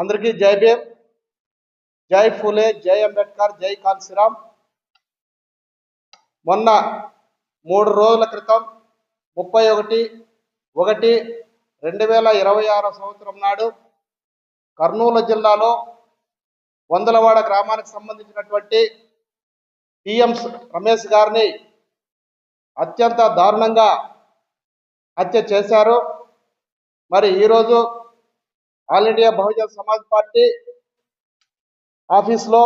అందరికీ జై భీమ్ జై ఫూలే జై అంబేద్కర్ జై కాన్సీరామ్. మొన్న మూడు రోజుల క్రితం ముప్పై ఒకటి ఒకటి రెండు వేల ఇరవై ఆరో సంవత్సరం నాడు కర్నూలు జిల్లాలో వందలవాడ గ్రామానికి సంబంధించినటువంటి పిఎం రమేష్ గారిని అత్యంత దారుణంగా హత్య చేశారు. మరి ఈరోజు all India Bahujan Samaj party ఆఫీస్లో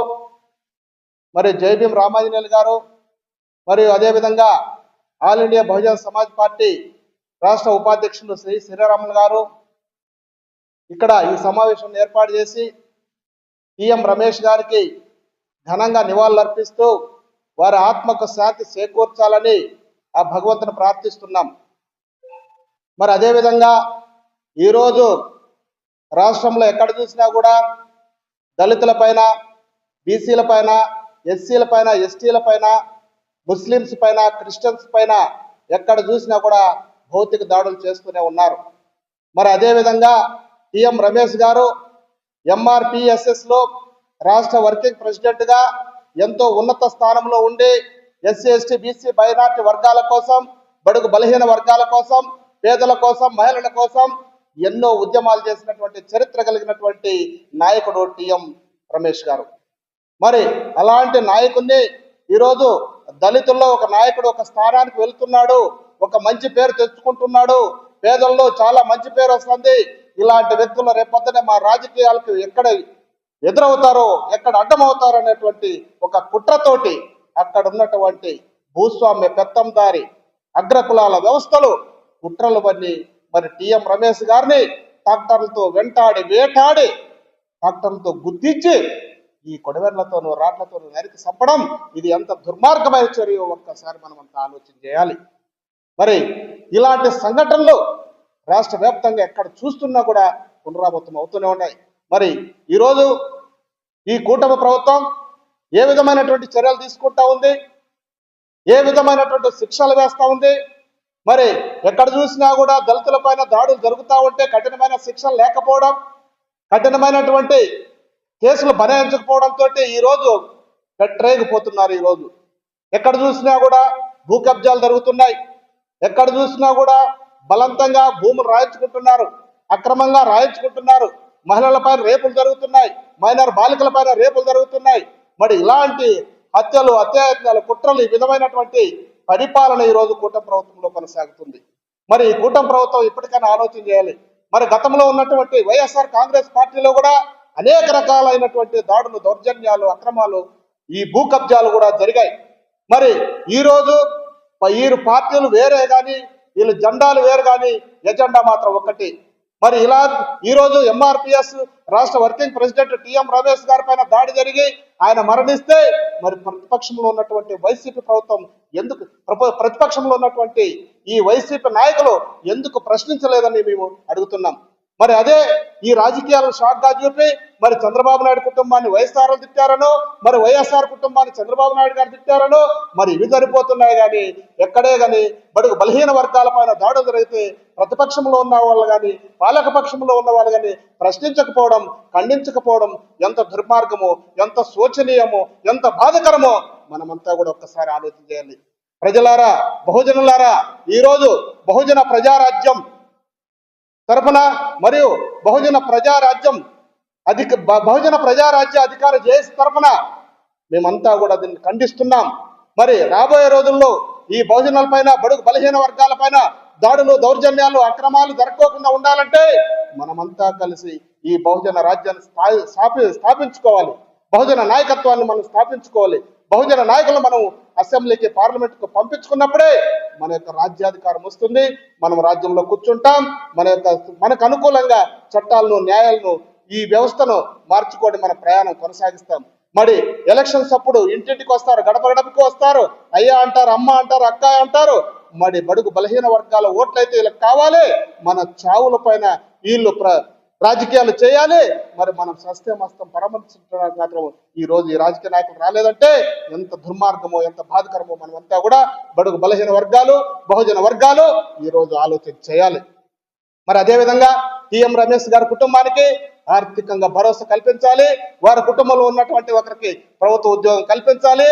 మరి జైభీం రామాంజనేయులు గారు మరియు అదేవిధంగా all India Bahujan Samaj party రాష్ట్ర ఉపాధ్యక్షులు శ్రీ శ్రీరాములు గారు ఇక్కడ ఈ సమావేశం ఏర్పాటు చేసి టిఎం రమేష్ గారికి ఘనంగా నివాళులర్పిస్తూ వారి ఆత్మకు శాంతి చేకూర్చాలని ఆ భగవంతుని ప్రార్థిస్తున్నాం. మరి అదేవిధంగా ఈరోజు రాష్ట్రంలో ఎక్కడ చూసినా కూడా దళితుల పైన బీసీల పైన ఎస్సీల పైన ఎస్టీల పైన ముస్లిమ్స్ పైన క్రిస్టియన్స్ పైన ఎక్కడ చూసినా కూడా భౌతిక దాడులు చేస్తూనే ఉన్నారు. మరి అదేవిధంగా టిఎం రమేష్ గారు ఎంఆర్పిఎస్ఎస్లో రాష్ట్ర వర్కింగ్ ప్రెసిడెంట్గా ఎంతో ఉన్నత స్థానంలో ఉండి ఎస్సీ ఎస్టీ బీసీ మైనార్టీ వర్గాల కోసం బడుగు బలహీన వర్గాల కోసం పేదల కోసం మహిళల కోసం ఎన్నో ఉద్యమాలు చేసినటువంటి చరిత్ర కలిగినటువంటి నాయకుడు టిఎం రమేష్ గారు. మరి అలాంటి నాయకుడిని ఈరోజు దళితుల్లో ఒక నాయకుడు ఒక స్థానానికి వెళ్తున్నాడు ఒక మంచి పేరు తెచ్చుకుంటున్నాడు పేదల్లో చాలా మంచి పేరు వస్తుంది. ఇలాంటి వ్యక్తులు రేపొద్దునే మా రాజకీయాలకు ఎక్కడ ఎదురవుతారో ఎక్కడ అడ్డమవుతారో అనేటువంటి ఒక కుట్రతోటి అక్కడ ఉన్నటువంటి భూస్వామ్య పెత్తందారి అగ్రకులాల వ్యవస్థలు కుట్రలు పన్ని మరి టిఎం రమేష్ గారిని ట్రాక్టర్లతో వెంటాడి వేటాడి ట్రాక్టర్లతో గుర్తించి ఈ కొడవెర్లతోనూ రాట్లతోనూ నరికి చంపడం ఇది ఎంత దుర్మార్గమైన చర్య ఒక్కసారి మనం అంత ఆలోచన చేయాలి. మరి ఇలాంటి సంఘటనలు రాష్ట్ర వ్యాప్తంగా ఎక్కడ చూస్తున్నా కూడా పునరావృతం అవుతూనే ఉన్నాయి. మరి ఈరోజు ఈ కూటమి ప్రభుత్వం ఏ విధమైనటువంటి చర్యలు తీసుకుంటా ఉంది? ఏ విధమైనటువంటి శిక్షలు వేస్తూ ఉంది? మరి ఎక్కడ చూసినా కూడా దళితుల పైన దాడులు జరుగుతూ ఉంటే కఠినమైన శిక్షలు లేకపోవడం కఠినమైనటువంటి కేసులు బనాయించకపోవడంతో ఈరోజు పెట్టరేగిపోతున్నారు ఈరోజు ఎక్కడ చూసినా కూడా భూ కబ్జాలు జరుగుతున్నాయి. ఎక్కడ చూసినా కూడా బలవంతంగా భూములు రాయించుకుంటున్నారు అక్రమంగా రాయించుకుంటున్నారు. మహిళలపైన రేపులు జరుగుతున్నాయి మైనర్ బాలికల పైన రేపులు జరుగుతున్నాయి. మరి ఇలాంటి హత్యలు అత్యాయత్నాలు కుట్రలు ఈ విధమైనటువంటి పరిపాలన ఈ రోజు కూటమి ప్రభుత్వంలో కొనసాగుతుంది. మరి ఈ కూటమి ప్రభుత్వం ఇప్పటికైనా ఆలోచన చేయాలి. మరి గతంలో ఉన్నటువంటి వైఎస్ఆర్ కాంగ్రెస్ పార్టీలో కూడా అనేక రకాలైనటువంటి దాడులు దౌర్జన్యాలు అక్రమాలు ఈ భూ కబ్జాలు కూడా జరిగాయి. మరి ఈ రోజు పార్టీలు వేరే కానీ వీళ్ళు జెండాలు వేరు కానీ ఎజెండా మాత్రం ఒకటి మరి ఇలా ఈ రోజు ఎంఆర్పిఎస్ రాష్ట్ర వర్కింగ్ ప్రెసిడెంట్ టిఎం రమేష్ గారి పైన దాడి జరిగి ఆయన మరణిస్తే మరి ప్రతిపక్షంలో ఉన్నటువంటి వైసీపీ ప్రభుత్వం ఎందుకు ప్రప- ప్రతిపక్షంలో ఉన్నటువంటి ఈ వైసీపీ నాయకులు ఎందుకు ప్రశ్నించలేదని మేము అడుగుతున్నాం. మరి అదే ఈ రాజకీయాలను షాక్గా చూపి మరి చంద్రబాబు నాయుడు కుటుంబాన్ని వైఎస్ఆర్ తిట్టారనో మరి వైఎస్ఆర్ కుటుంబాన్ని చంద్రబాబు నాయుడు గారు తిట్టారనో మరి ఇవి జరిపోతున్నాయి కానీ ఎక్కడే కానీ బడుగు బలహీన వర్గాల పైన దాడులు జరిగితే ప్రతిపక్షంలో ఉన్న వాళ్ళు కానీ పాలక పక్షంలో ఉన్న వాళ్ళు కానీ ప్రశ్నించకపోవడం ఖండించకపోవడం ఎంత దుర్మార్గమో ఎంత శోచనీయమో ఎంత బాధకరమో మనమంతా కూడా ఒక్కసారి ఆలోచన చేయాలి. ప్రజలారా బహుజనులారా ఈరోజు బహుజన ప్రజారాజ్యం తరపున మరియు బహుజన ప్రజారాజ్యం అధిక బహుజన ప్రజారాజ్య అధికార జేఎస్ తరఫున మేమంతా కూడా దీన్ని ఖండిస్తున్నాం. మరి రాబోయే రోజుల్లో ఈ బహుజనుల పైన బడుగు బలహీన వర్గాల పైన దాడులు దౌర్జన్యాలు అక్రమాలు జరగకుండా ఉండాలంటే మనమంతా కలిసి ఈ బహుజన రాజ్యాన్ని స్థాయి స్థాపి స్థాపించుకోవాలి. బహుజన నాయకత్వాన్ని మనం స్థాపించుకోవాలి. బహుజన నాయకులు మనం అసెంబ్లీకి పార్లమెంట్కు పంపించుకున్నప్పుడే మన యొక్క రాజ్యాధికారం వస్తుంది. మనం రాజ్యంలో కూర్చుంటాం. మన యొక్క మనకు అనుకూలంగా చట్టాలను న్యాయాలను ఈ వ్యవస్థను మార్చుకొని మన ప్రయాణం కొనసాగిస్తాం. మరి ఎలక్షన్స్ అప్పుడు ఇంటింటికి వస్తారు గడప గడపకి వస్తారు. అయ్యా అంటారు అమ్మ అంటారు అక్క అంటారు. మరి బడుగు బలహీన వర్గాల ఓట్లయితే వీళ్ళకి కావాలి. మన చావుల పైన వీళ్ళు ప్ర రాజకీయాలు చేయాలి. మరి మనం సస్యమస్తం పరామర్శించడానికి మాత్రం ఈ రోజు ఈ రాజకీయ నాయకులు రాలేదంటే ఎంత దుర్మార్గమో ఎంత బాధకరమో మనమంతా కూడా బడుగు బలహీన వర్గాలు బహుజన వర్గాలు ఈ రోజు ఆలోచన చేయాలి. మరి అదేవిధంగా టిఎం రమేష్ గారి కుటుంబానికి ఆర్థికంగా భరోసా కల్పించాలి. వారి కుటుంబంలో ఉన్నటువంటి ఒకరికి ప్రభుత్వ ఉద్యోగం కల్పించాలి.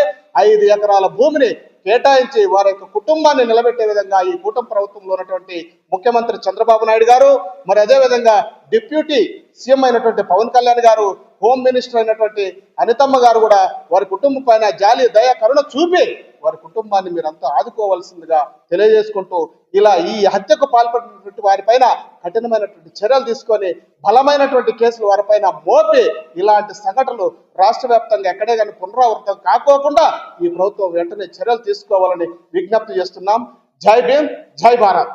ఐదు ఎకరాల భూమిని కేటాయించి వారి యొక్క కుటుంబాన్ని నిలబెట్టే విధంగా ఈ కూటమి ప్రభుత్వంలో ఉన్నటువంటి ముఖ్యమంత్రి చంద్రబాబు నాయుడు గారు మరి అదే విధంగా డిప్యూటీ సీఎం అయినటువంటి పవన్ కళ్యాణ్ గారు హోమ్ మినిస్టర్ అయినటువంటి అనితమ్మ గారు కూడా వారి కుటుంబం పైన జాలి దయ కరుణ చూపి వారి కుటుంబాన్ని మీరంతా ఆదుకోవాల్సిందిగా తెలియజేసుకుంటూ ఇలా ఈ హత్యకు పాల్పడినటువంటి వారిపైన కఠినమైనటువంటి చర్యలు తీసుకొని బలమైనటువంటి కేసులు వారిపైన మోపి ఇలాంటి సంఘటనలు రాష్ట్ర వ్యాప్తంగా ఎక్కడే కానీ పునరావృతం కాకోకుండా ఈ ప్రభుత్వం వెంటనే చర్యలు తీసుకోవాలని విజ్ఞప్తి చేస్తున్నాం. జై భీమ్ జై భారత్.